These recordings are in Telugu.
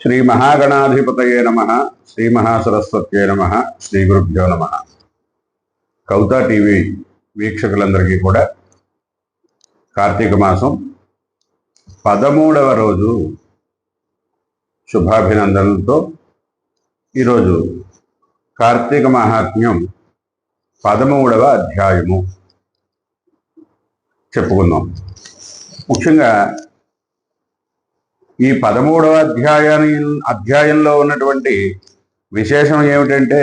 శ్రీ మహాగణాధిపతయే నమ శ్రీ మహాసరస్వత్యే నమ శ్రీ గురుభ్యో నమ. కౌతా టీవీ వీక్షకులందరికీ కూడా కార్తీక మాసం పదమూడవ రోజు శుభాభినందనలతో ఈరోజు కార్తీక మహాత్మ్యం పదమూడవ అధ్యాయము చెప్పుకుందాం. ముఖ్యంగా ఈ పదమూడవ అధ్యాయాన్ని అధ్యాయంలో ఉన్నటువంటి విశేషం ఏమిటంటే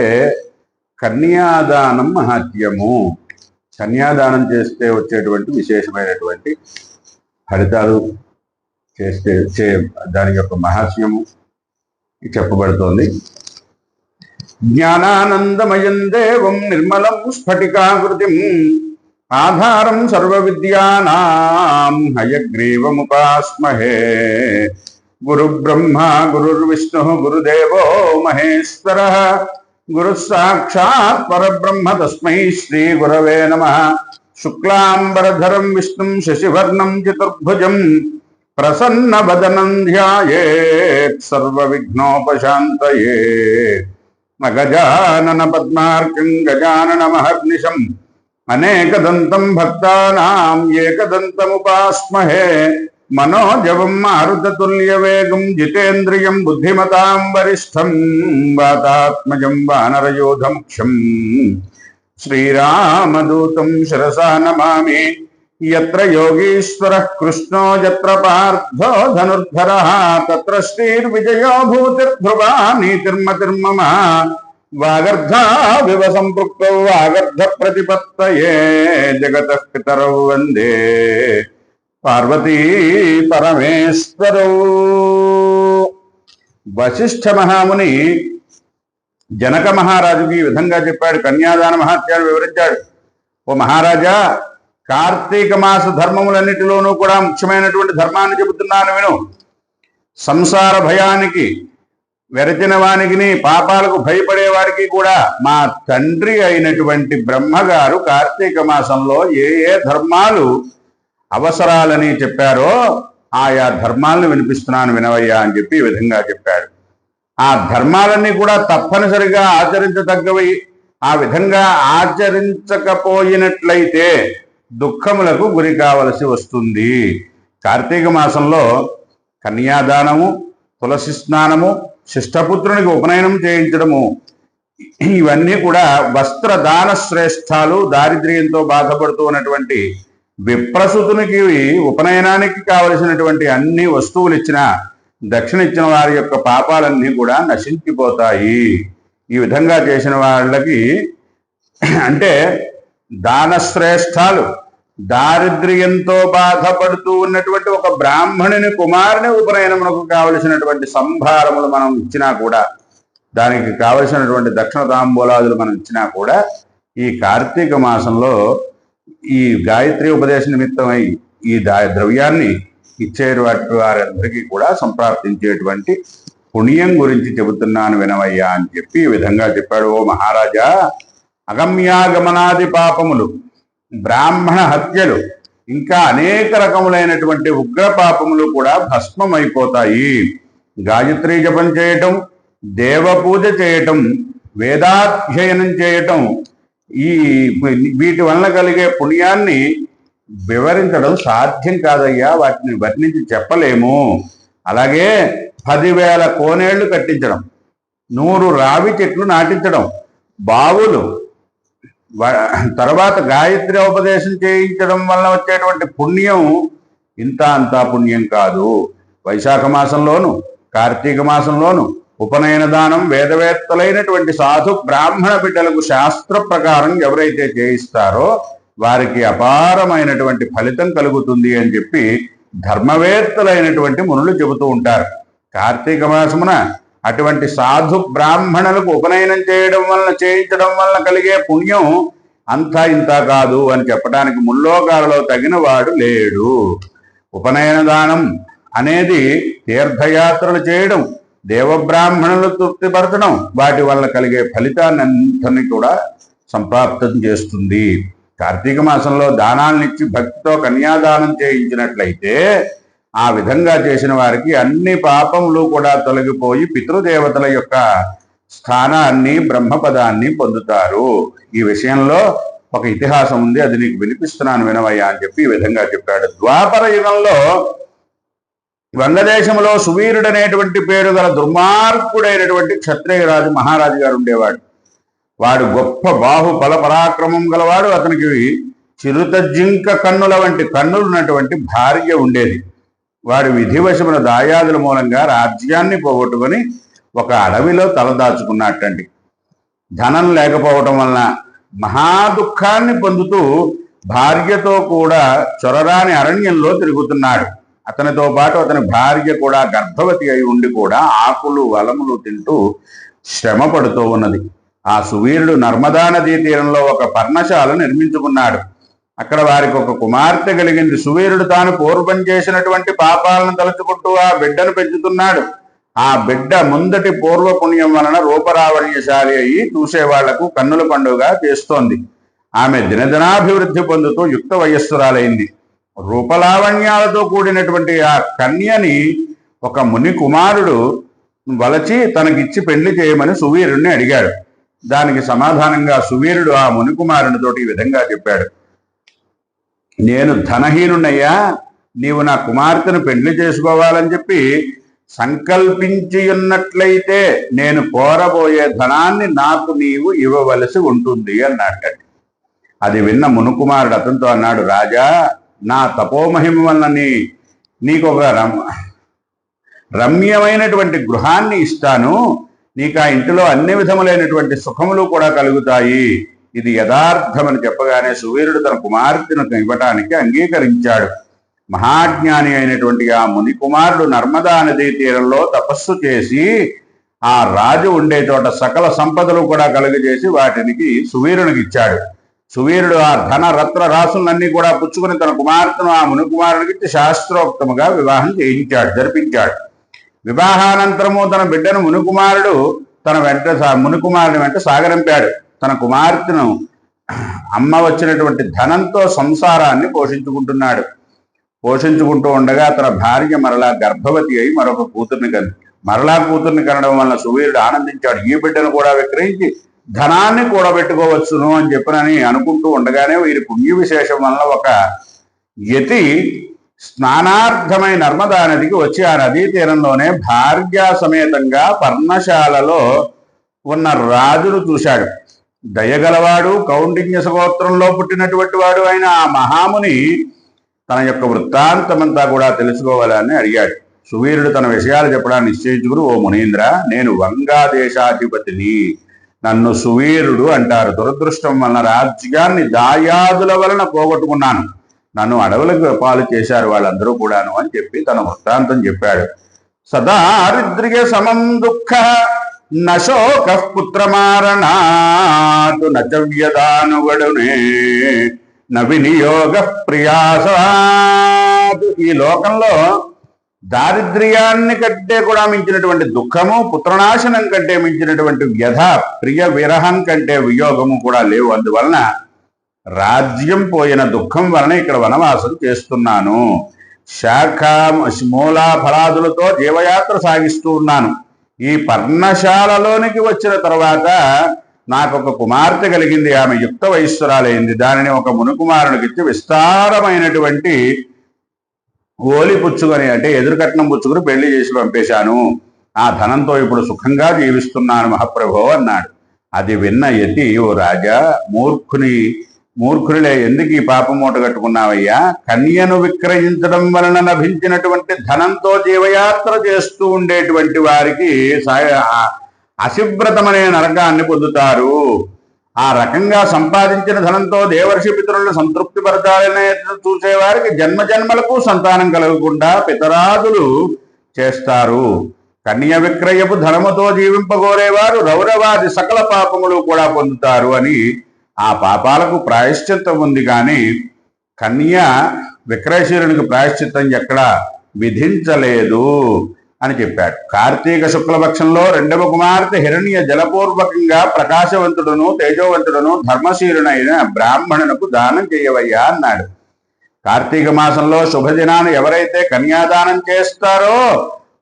కన్యాదానం మహత్యము కన్యాదానం చేస్తే వచ్చేటువంటి విశేషమైనటువంటి ఫలితాలు చేస్తే చే దాని యొక్క మహాత్మ్యము చెప్పబడుతోంది. జ్ఞానానందమయం దేవం నిర్మలం స్ఫటికాకృతిం. ఆధారం సర్వ విద్యానాం హయగ్రీవముపాస్మహే గురు బ్రహ్మ గురుర్విష్ణు గురుదేవో మహేశ్వర గురు సాక్షాత్ పరబ్రహ్మ తస్మై శ్రీ గురవే నమ శుక్లాంబరధరం విష్ణుం శశివర్ణం చతుర్భుజం ప్రసన్న వదనం ధ్యాయేత్ సర్వ విఘ్నోపశాంతయే గజానన పద్మార్కం గజానన మహర్నిశం अनेकदन्तं भक्तानाम् एकदन्तमुपास्महे। मनोजवम् मारुततुल्यवेगम् जितेन्द्रियम् बुद्धिमताम् वरिष्ठम् वातात्मजम् वानरयोधमुख्यम् श्रीरामदूतम् शिरसा नमामि। यत्र योगीश्वरः कृष्णो, यत्र पार्थो धनुर्धरः, तत्र श्रीर्विजयो भूतिर्ध्रुवा नीतिर्मतिर्ममः। వాగర్ధావివ సంపృక్త వాగర్ధ ప్రతిపత్తయే జగత పితరౌ వందే పార్వతీ పరమేశ్వరౌ. వశిష్ఠ మహాముని జనక మహారాజుకి ఈ విధంగా చెప్పాడు కన్యాదాన మహాత్యాన్ని వివరించాడు. ఓ మహారాజా కార్తీక మాస ధర్మములన్నిటిలోనూ కూడా ముఖ్యమైనటువంటి ధర్మాన్ని చెబుతున్నాను విను. సంసార భయానికి వెరచిన వానికి పాపాలకు భయపడే వారికి కూడా మా తండ్రి అయినటువంటి బ్రహ్మగారు కార్తీక మాసంలో ఏ ఏ ధర్మాలు అవసరాలని చెప్పారో ఆయా ధర్మాలను వినిపిస్తున్నాను వినవయ్యా అని చెప్పి ఈ విధంగా చెప్పాడు. ఆ ధర్మాలన్నీ కూడా తప్పనిసరిగా ఆచరించదగ్గవి. ఆ విధంగా ఆచరించకపోయినట్లయితే దుఃఖములకు గురి కావలసి వస్తుంది. కార్తీక మాసంలో కన్యాదానము తులసి స్నానము శిష్టపుత్రునికి ఉపనయనం చేయించడము. ఇవన్నీ కూడా వస్త్రదాన శ్రేష్టాలు దారిద్ర్యంతో బాధపడుతూ ఉన్నటువంటి విప్రసుతునికి ఉపనయనానికి కావలసినటువంటి అన్ని వస్తువులు ఇచ్చిన దక్షిణ ఇచ్చిన వారి యొక్క పాపాలన్నీ కూడా నశించిపోతాయి. ఈ విధంగా చేసిన వాళ్ళకి అంటే దాన శ్రేష్టాలు దారిద్ర్యంతో బాధపడుతూ ఉన్నటువంటి ఒక బ్రాహ్మణుని కుమారుని ఉపనయనమునకు కావలసినటువంటి సంభారములు మనం ఇచ్చినా కూడా దానికి కావలసినటువంటి దక్షిణ తాంబూలాదులు మనం ఇచ్చినా కూడా ఈ కార్తీక మాసంలో ఈ గాయత్రి ఉపదేశ నిమిత్తమై ఈ దా ద్రవ్యాన్ని ఇచ్చేటువంటి వారందరికీ కూడా సంప్రాప్తించేటువంటి పుణ్యం గురించి చెబుతున్నాను వినవయ్యా అని చెప్పి ఈ విధంగా చెప్పాడు. ఓ మహారాజా అగమ్యాగమనాది పాపములు బ్రాహ్మణ హత్యలు ఇంకా అనేక రకములైనటువంటి ఉగ్రపాపములు కూడా భస్మమైపోతాయి. గాయత్రీ జపం చేయటం దేవ పూజ చేయటం వేదాధ్యయనం చేయటం ఈ వీటి వలన కలిగే పుణ్యాన్ని వివరించడం సాధ్యం కాదయ్యా వాటిని వర్ణించి చెప్పలేము. అలాగే పదివేల కోనేళ్ళు కట్టించడం నూరు రావి చెట్లు నాటించడం బావులు తర్వాత గాయత్రి ఉపదేశం చేయించడం వల్ల వచ్చేటువంటి పుణ్యం ఇంత అంతా పుణ్యం కాదు. వైశాఖ మాసంలోను కార్తీక మాసంలోను ఉపనయన దానం వేదవేత్తలైనటువంటి సాధు బ్రాహ్మణ బిడ్డలకు శాస్త్ర ప్రకారం ఎవరైతే చేయిస్తారో వారికి అపారమైనటువంటి ఫలితం కలుగుతుంది అని చెప్పి ధర్మవేత్తలైనటువంటి మునులు చెబుతూ ఉంటారు. కార్తీక మాసమున అటువంటి సాధు బ్రాహ్మణులకు ఉపనయనం చేయడం వలన చేయించడం వలన కలిగే పుణ్యం అంతా ఇంత కాదు అని చెప్పడానికి ముల్లోకాలలో తగిన వాడు లేడు. ఉపనయన దానం అనేది తీర్థయాత్రలు చేయడం దేవబ్రాహ్మణులు తృప్తిపరచడం వాటి వల్ల కలిగే ఫలితాన్ని కూడా సంప్రాప్తం చేస్తుంది. కార్తీక మాసంలో దానాలనిచ్చి భక్తితో కన్యాదానం చేయించినట్లయితే ఆ విధంగా చేసిన వారికి అన్ని పాపములు కూడా తొలగిపోయి పితృదేవతల యొక్క స్థానాన్ని బ్రహ్మపదాన్ని పొందుతారు. ఈ విషయంలో ఒక ఇతిహాసం ఉంది అది నీకు వినిపిస్తున్నాను వినవయ్యా అని చెప్పి ఈ విధంగా చెప్పాడు. ద్వాపర యుగంలో వంగదేశంలో సువీరుడనేటువంటి పేరు గల దుర్మార్గుడైనటువంటి క్షత్రియరాజు మహారాజు గారు ఉండేవాడు. వాడు గొప్ప బాహు బల పరాక్రమం గలవాడు. అతనికి చిరుత జింక కన్నుల వంటి కన్నులు ఉన్నటువంటి భార్య ఉండేది. వారి విధివశమున దాయాదుల మూలంగా రాజ్యాన్ని పోగొట్టుకొని ఒక అడవిలో తలదాచుకున్నట్టండి. ధనం లేకపోవటం వలన మహా దుఃఖాన్ని పొందుతూ భార్యతో కూడా చొరరాని అరణ్యంలో తిరుగుతున్నాడు. అతనితో పాటు అతని భార్య కూడా గర్భవతి అయి ఉండి కూడా ఆకులు వలములు తింటూ శ్రమ పడుతూ ఉన్నది. ఆ సువీరుడు నర్మదా నదీ తీరంలో ఒక పర్ణశాల నిర్మించుకున్నాడు. అక్కడ వారికి ఒక కుమార్తె కలిగింది. సువీరుడు తాను పూర్వం చేసినటువంటి పాపాలను తలుచుకుంటూ ఆ బిడ్డను పెంచుతున్నాడు. ఆ బిడ్డ ముందటి పూర్వ పుణ్యం వలన రూపరావణ్యశాలి అయి చూసేవాళ్ళకు కన్నుల పండుగ చేస్తోంది. ఆమె దినదినాభివృద్ధి పొందుతూ యుక్త వయస్సురాలైంది. రూపలావణ్యాలతో కూడినటువంటి ఆ కన్యని ఒక ముని కుమారుడు వలచి తనకిచ్చి పెళ్ళి చేయమని సువీరుణ్ణి అడిగాడు. దానికి సమాధానంగా సువీరుడు ఆ ముని కుమారునితోటి ఈ విధంగా చెప్పాడు. నేను ధనహీనుడయ్యా నీవు నా కుమార్తెను పెళ్ళి చేసుకోవాలని చెప్పి సంకల్పించి ఉన్నట్లయితే నేను కోరబోయే ధనాన్ని నాకు నీవు ఇవ్వవలసి ఉంటుంది అన్నాడు అది విన్న మునుకుమారుడు అతనితో అన్నాడు రాజా నా తపోమహిమ వలన నీకు ఒక రమ్ రమ్యమైనటువంటి గృహాన్ని ఇస్తాను. నీకు ఆ ఇంటిలో అన్ని విధములైనటువంటి సుఖములు కూడా కలుగుతాయి. ఇది యథార్థమని చెప్పగానే సువీరుడు తన కుమార్తెను ఇవ్వటానికి అంగీకరించాడు. మహాజ్ఞాని అయినటువంటి ఆ ముని కుమారుడు నర్మదా నదీ తీరంలో తపస్సు చేసి ఆ రాజు ఉండే చోట సకల సంపదలు కూడా కలుగజేసి వాటికి సువీరునికి ఇచ్చాడు. సువీరుడు ఆ ధన రత్న రాసులన్నీ కూడా పుచ్చుకుని తన కుమార్తెను ఆ ముని కుమారునికి శాస్త్రోక్తముగా వివాహం చేయించాడు జరిపించాడు. వివాహానంతరము తన బిడ్డను మునికుమారుడు తన వెంట సా- మునికుమారుని వెంట సాగరంపాడు తన కుమార్తెను అమ్మ వచ్చినటువంటి ధనంతో సంసారాన్ని పోషించుకుంటున్నాడు. పోషించుకుంటూ ఉండగా తన భార్య మరలా గర్భవతి అయి మరొక కూతుర్ని కని మరలా కూతుర్ని కనడం వలన సువీరుడు ఆనందించాడు. ఈ బిడ్డను కూడా విక్రయించి ధనాన్ని కూడబెట్టుకోవచ్చును అని చెప్పినని అనుకుంటూ ఉండగానే వీరి పుణ్య విశేషం వలన ఒక యతి స్నానార్థమై నర్మదా నదికి వచ్చి ఆ నదీ తీరంలోనే భార్య సమేతంగా పర్ణశాలలో ఉన్న రాజును చూశాడు. దయగలవాడు కౌండిన్య సగోత్రంలో పుట్టినటువంటి వాడు అయిన ఆ మహాముని తన యొక్క వృత్తాంతమంతా కూడా తెలుసుకోవాలని అడిగాడు. సువీరుడు తన విషయాలు చెప్పడానికి నిశ్చయించుకుని ఓ మునీంద్ర నేను వంగాదేశాధిపతిని నన్ను సువీరుడు అంటారు. దురదృష్టం వలన రాజ్యాన్ని దాయాదుల వలన పోగొట్టుకున్నాను. నన్ను అడవులకు పాలు చేశారు వాళ్ళందరూ కూడాను అని చెప్పి తన వృత్తాంతం చెప్పాడు. సదా సమం దుఃఖ నశోక పుత్రమారణాతు నచవ్యదానుగడునే నవినియోగ ప్రియాసాదు ఈ లోకంలో దారిద్ర్యాన్ని కంటే కూడా మించినటువంటి దుఃఖము పుత్రనాశనం కంటే మించినటువంటి వ్యధ ప్రియ విరహం కంటే వియోగము కూడా లేవు. అందువలన రాజ్యం పోయిన దుఃఖం వలన ఇక్కడ వనవాసం చేస్తున్నాను. శాఖ మూల ఫలాదులతో జీవయాత్ర సాగిస్తూ ఉన్నాను. ఈ పర్ణశాలలోనికి వచ్చిన తర్వాత నాకు ఒక కుమార్తె కలిగింది ఆమె యుక్త వయస్సురాలైంది. దానిని ఒక మునుకుమారునికి ఇచ్చి విస్తారమైనటువంటి ఓలి పుచ్చుకొని అంటే ఎదురుకట్నం పుచ్చుకుని పెళ్ళి చేసి పంపేశాను. ఆ ధనంతో ఇప్పుడు సుఖంగా జీవిస్తున్నాను మహాప్రభు అన్నాడు. అది విన్న యతి ఓ రాజా మూర్ఖుని మూర్ఖులే ఎందుకు ఈ పాపం మూట కట్టుకున్నావయ్యా? కన్యను విక్రయించడం వలన లభించినటువంటి ధనంతో జీవయాత్ర చేస్తూ ఉండేటువంటి వారికి సా- అశివ్రతమనే నరకాన్ని పొందుతారు. ఆ రకంగా సంపాదించిన ధనంతో దేవర్షి పితరులను సంతృప్తి పరచాలనే చూసేవారికి జన్మ జన్మలకు సంతానం కలగకుండా పితరాదులు చేస్తారు. కన్య విక్రయపు ధనముతో జీవింపగోరేవారు రౌరవాది సకల పాపములు కూడా పొందుతారు అని ఆ పాపాలకు ప్రాయశ్చిత్తం ఉంది కానీ కన్య విక్రయశీరునికి ప్రాయశ్చిత్తం ఎక్కడ విధించలేదు అని చెప్పాడు. కార్తీక శుక్లపక్షంలో రెండవ కుమార్తె హిరణ్య జలపూర్వకంగా ప్రకాశవంతుడును తేజోవంతుడును ధర్మశీరునైన బ్రాహ్మణునకు దానం చేయవయ్యా అన్నాడు. కార్తీక మాసంలో శుభదినాన్ని ఎవరైతే కన్యాదానం చేస్తారో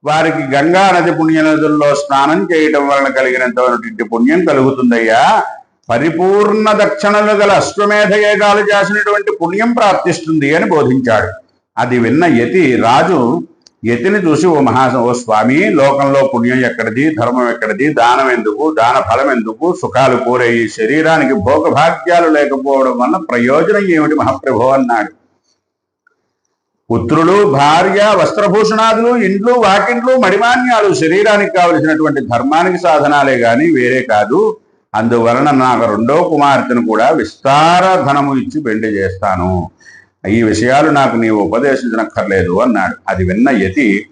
వారికి గంగా నది పుణ్య నదుల్లో స్నానం చేయటం వలన కలిగినంతటువంటి పుణ్యం కలుగుతుందయ్యా. పరిపూర్ణ దక్షిణలు గల అశ్వమేధ ఏగాలు చేసినటువంటి పుణ్యం ప్రాప్తిస్తుంది అని బోధించాడు. అది విన్న యతి రాజు యతిని చూసి ఓ మహా ఓ స్వామి లోకంలో పుణ్యం ఎక్కడిది ధర్మం ఎక్కడిది దానం ఎందుకు దాన ఫలం ఎందుకు సుఖాలు కోరే ఈ శరీరానికి భోగభాగ్యాలు లేకపోవడం వల్ల ప్రయోజనం ఏమిటి మహాప్రభు అన్నాడు. పుత్రులు భార్య వస్త్రభూషణాదులు ఇండ్లు వాకిండ్లు మడిమాన్యాలు శరీరానికి కావలసినటువంటి ధర్మానికి సాధనాలే గాని వేరే కాదు. అందువలన నాకు రెండో కుమార్తెను కూడా విస్తార ధనము ఇచ్చి పెళ్ళి చేస్తాను. ఈ విషయాలు నాకు నీవు ఉపదేశించనక్కర్లేదు అన్నాడు. అది విన్న యతి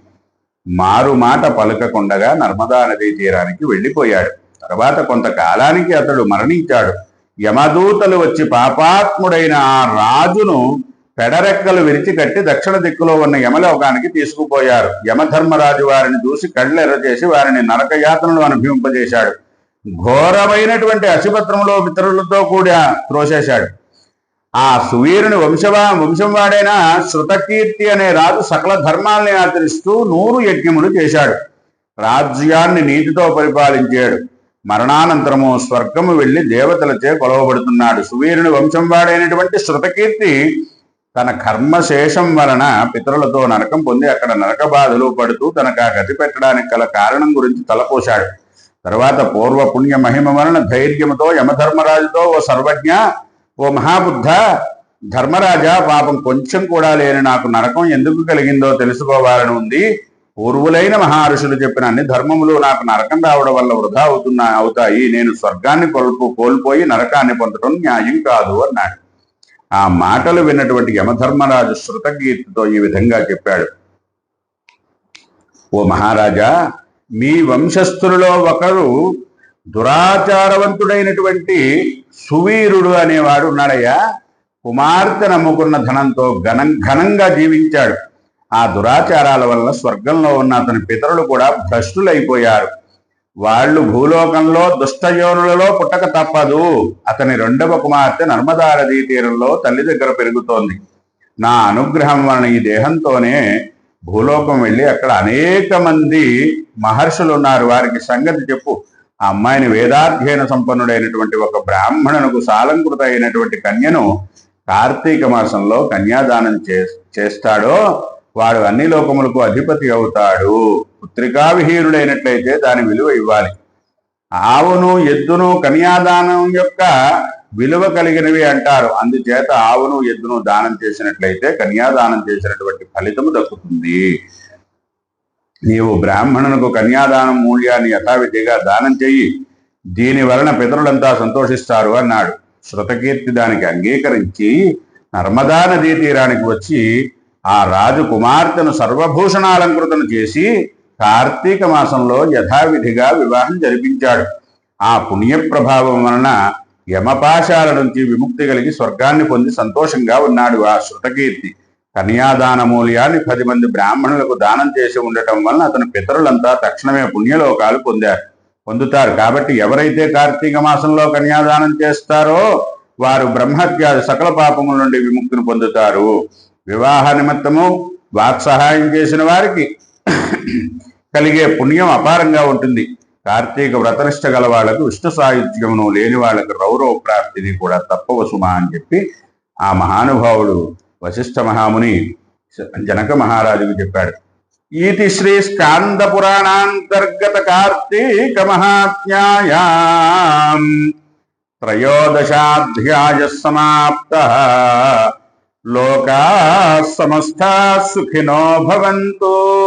మారు మాట పలకకుండగా నర్మదా నదీ తీరానికి వెళ్ళిపోయాడు. తర్వాత కొంతకాలానికి అతడు మరణించాడు. యమదూతలు వచ్చి పాపాత్ముడైన ఆ రాజును పెడరెక్కలు విరిచి కట్టి దక్షిణ దిక్కులో ఉన్న యమలోకానికి తీసుకుపోయారు. యమధర్మరాజు వారిని చూసి కళ్ళెర్ర చేసి వారిని నరకయాతనలు అనుభవింపజేశాడు. ఘోరమైనటువంటి అశుభత్రంలో పితరులతో కూడా త్రోసేశాడు. ఆ సువీరుని వంశవా వంశం వాడైన శృతకీర్తి అనే రాజు సకల ధర్మాల్ని ఆచరిస్తూ నూరు యజ్ఞములు చేశాడు. రాజ్యాన్ని నీతితో పరిపాలించాడు. మరణానంతరము స్వర్గము వెళ్ళి దేవతలచే కొలవబడుతున్నాడు. సువీరుని వంశం వాడైనటువంటి శృతకీర్తి తన కర్మశేషం వలన పితరులతో నరకం పొంది అక్కడ నరక బాధలు పడుతూ తనకు ఆ గతి పెట్టడానికి గల కారణం గురించి తలపోశాడు. తర్వాత పూర్వ పుణ్య మహిమ వలన ధైర్యముతో యమధర్మరాజుతో ఓ సర్వజ్ఞ ఓ మహాబుద్ధ ధర్మరాజా పాపం కొంచెం కూడా లేని నాకు నరకం ఎందుకు కలిగిందో తెలుసుకోవాలని ఉంది. పూర్వులైన మహర్షులు చెప్పిన అన్ని ధర్మములు నాకు నరకం రావడం వల్ల వృధా అవుతున్నా అవుతాయి. నేను స్వర్గాన్ని కోల్పు కోల్పోయి నరకాన్ని పొందడం న్యాయం కాదు అన్నాడు. ఆ మాటలు విన్నటువంటి యమధర్మరాజు శృతకీర్తితో ఈ విధంగా చెప్పాడు. ఓ మహారాజా మీ వంశస్థులలో ఒకరు దురాచారవంతుడైనటువంటి సువీరుడు అనేవాడు ఉన్నాడయ్యా. కుమార్తె నమ్ముకున్న ధనంతో ఘనం ఘనంగా జీవించాడు. ఆ దురాచారాల వల్ల స్వర్గంలో ఉన్న అతని పితరులు కూడా భ్రష్టులైపోయారు. వాళ్ళు భూలోకంలో దుష్టయోనులలో పుట్టక తప్పదు. అతని రెండవ కుమార్తె నర్మదా నదీ తీరంలో తల్లి దగ్గర పెరుగుతోంది. నా అనుగ్రహం వలన ఈ దేహంతోనే భూలోకం వెళ్ళి అక్కడ అనేక మంది మహర్షులు ఉన్నారు. వారికి సంగతి చెప్పు. ఆ అమ్మాయిని వేదాధ్యయన సంపన్నుడైనటువంటి ఒక బ్రాహ్మణునకు సాలంకృత అయినటువంటి కన్యను కార్తీక మాసంలో కన్యాదానం చే చేస్తాడో వాడు అన్ని లోకములకు అధిపతి అవుతాడు. పుత్రికావిహీనుడైనట్లయితే దాని విలువ ఇవ్వాలి. ఆవును ఎద్దును కన్యాదానం యొక్క విలువ కలిగినవి అంటారు. అందుచేత ఆవును ఎద్దును దానం చేసినట్లయితే కన్యాదానం చేసినటువంటి ఫలితము దక్కుతుంది. నీవు బ్రాహ్మణునకు కన్యాదానం మూల్యాన్ని యథావిధిగా దానం చెయ్యి. దీని వలన పితరులంతా సంతోషిస్తారు అన్నాడు. శృతకీర్తి దానికి అంగీకరించి నర్మదా నదీ తీరానికి వచ్చి ఆ రాజు కుమార్తెను సర్వభూషణాలంకృతను చేసి కార్తీక మాసంలో యథావిధిగా వివాహం జరిపించాడు. ఆ పుణ్య ప్రభావం వలన యమపాశాల నుంచి విముక్తి కలిగి స్వర్గాన్ని పొంది సంతోషంగా ఉన్నాడు ఆ శృతకీర్తి. కన్యాదాన మూల్యాన్ని పది మంది బ్రాహ్మణులకు దానం చేసి ఉండటం వలన అతని పితరులంతా తక్షణమే పుణ్యలోకాలు పొందారు. పొందుతారు. కాబట్టి ఎవరైతే కార్తీక మాసంలో కన్యాదానం చేస్తారో వారు బ్రహ్మత్యాది సకల పాపముల నుండి విముక్తిని పొందుతారు. వివాహ నిమిత్తము వాక్సహాయం చేసిన వారికి కలిగే పుణ్యం అపారంగా ఉంటుంది. కార్తీక వ్రతనిష్ట గల వాళ్ళకు విష్ణు సాహిత్యమును లేని వాళ్ళకు రౌరవ ప్రాప్తిని కూడా తప్పవ సుమా అని చెప్పి ఆ మహానుభావుడు వశిష్ఠ మహాముని జనక మహారాజుకు చెప్పాడు. ఈతి శ్రీ స్కాంద పురాణాంతర్గత కార్తీక మహాత్మ్యాయాం త్రయోదశాధ్యాయ సమాప్త. లోకా సమస్త సుఖినో భవంతు.